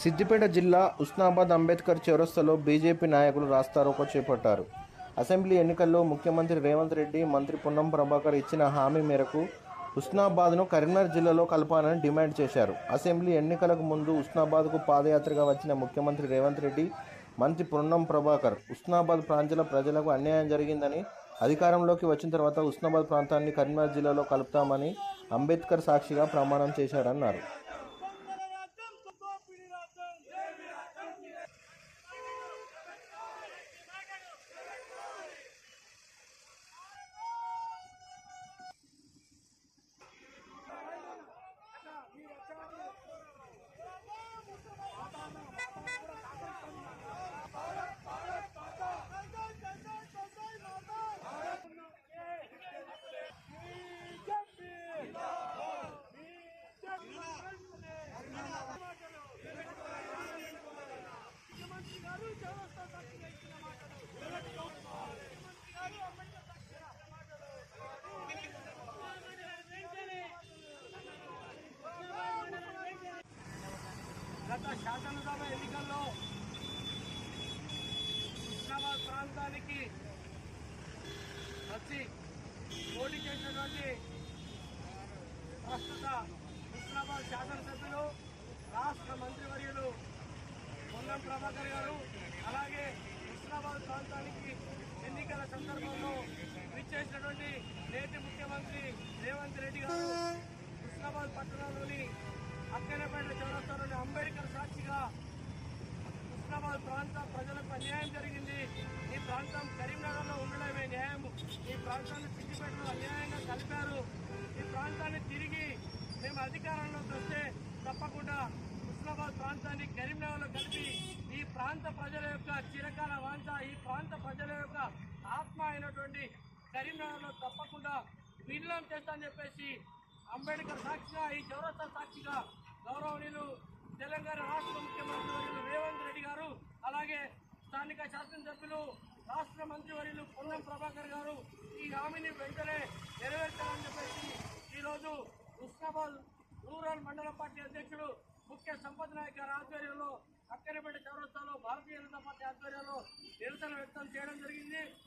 సిద్దిపేట జిల్లా ఉస్నాబాద్ అంబేద్కర్ చౌరస్తలో బీజేపీ నాయకులు రాస్తారోకో చేపట్టారు. అసెంబ్లీ ఎన్నికల్లో ముఖ్యమంత్రి రేవంత్ రెడ్డి మంత్రి పొన్నం ప్రభాకర్ ఇచ్చిన హామీ మేరకు ఉస్నాబాద్ను కరీంనగర్ జిల్లాలో కలపాలని డిమాండ్ చేశారు. అసెంబ్లీ ఎన్నికలకు ముందు ఉస్నాబాద్కు పాదయాత్రగా వచ్చిన ముఖ్యమంత్రి రేవంత్ రెడ్డి మంత్రి పొన్నం ప్రభాకర్ ఉస్నాబాద్ ప్రాంతాల ప్రజలకు అన్యాయం జరిగిందని అధికారంలోకి వచ్చిన తర్వాత ఉస్నాబాద్ ప్రాంతాన్ని కరీంనగర్ జిల్లాలో కలుపుతామని అంబేద్కర్ సాక్షిగా ప్రమాణం చేశారన్నారు చౌరస్తా సాక్షిగా ఇచ్చిన మాటలు ముఖ్యమంత్రి గారు అంబేద్కర్ సాక్షిగా మాటలు గత శాసనసభ ఎన్నికల్లో హుస్నాబాద్ ప్రాంతానికి వచ్చి పోటీ చేసినటువంటి ప్రస్తుత హుస్నాబాద్ శాసనసభ్యులు రాష్ట్ర మంత్రివర్యులు పొన్నం ప్రభాకర్ గారు అలాగే హుస్నాబాద్ ప్రాంతానికి ఎన్నికల సందర్భంలో విచ్చేసినటువంటి నేటి ముఖ్యమంత్రి రేవంత్ రెడ్డి గారు హుస్నాబాద్ పట్టణంలోని అక్కనపేట చౌరస్తాలోని అంబేద్కర్ సాక్షిగా హుస్నాబాద్ ప్రాంత ప్రజలకు అన్యాయం జరిగింది. ఈ ప్రాంతం కరీంనగర్లో ఉండడమే న్యాయం. ఈ ప్రాంతాన్ని సిద్దిపేటలో అన్యాయంగా కలిపారు. ఈ ప్రాంతాన్ని తిరిగి మేము అధికారంలోకి వస్తే తప్పకుండా హైదరాబాద్ ప్రాంతాన్ని కరీంనగర్లో కలిపి ఈ ప్రాంత ప్రజల యొక్క చిరకాల వాంఛ ఈ ప్రాంత ప్రజల యొక్క ఆత్మ అయినటువంటి కరీంనగర్లో తప్పకుండా విలీనం చేస్తానని చెప్పేసి అంబేద్కర్ సాక్షిగా ఈ చౌరస్తా సాక్షిగా గౌరవనీయులు తెలంగాణ రాష్ట్ర ముఖ్యమంత్రి రేవంత్ రెడ్డి గారు అలాగే స్థానిక శాసనసభ్యులు రాష్ట్ర మంత్రి వర్యులు పొన్నం ప్రభాకర్ గారు ఈ హామీని వెంటనే నెరవేర్చాలని చెప్పేసి ఈరోజు ఉస్నాబాద్ రూరల్ మండల పార్టీ అధ్యక్షుడు ముఖ్య సంపద నాయక్ గారి ఆధ్వర్యంలో అక్కనపేట చౌరస్తాలో భారతీయ జనతా పార్టీ ఆధ్వర్యంలో నిరసన వ్యక్తం చేయడం జరిగింది.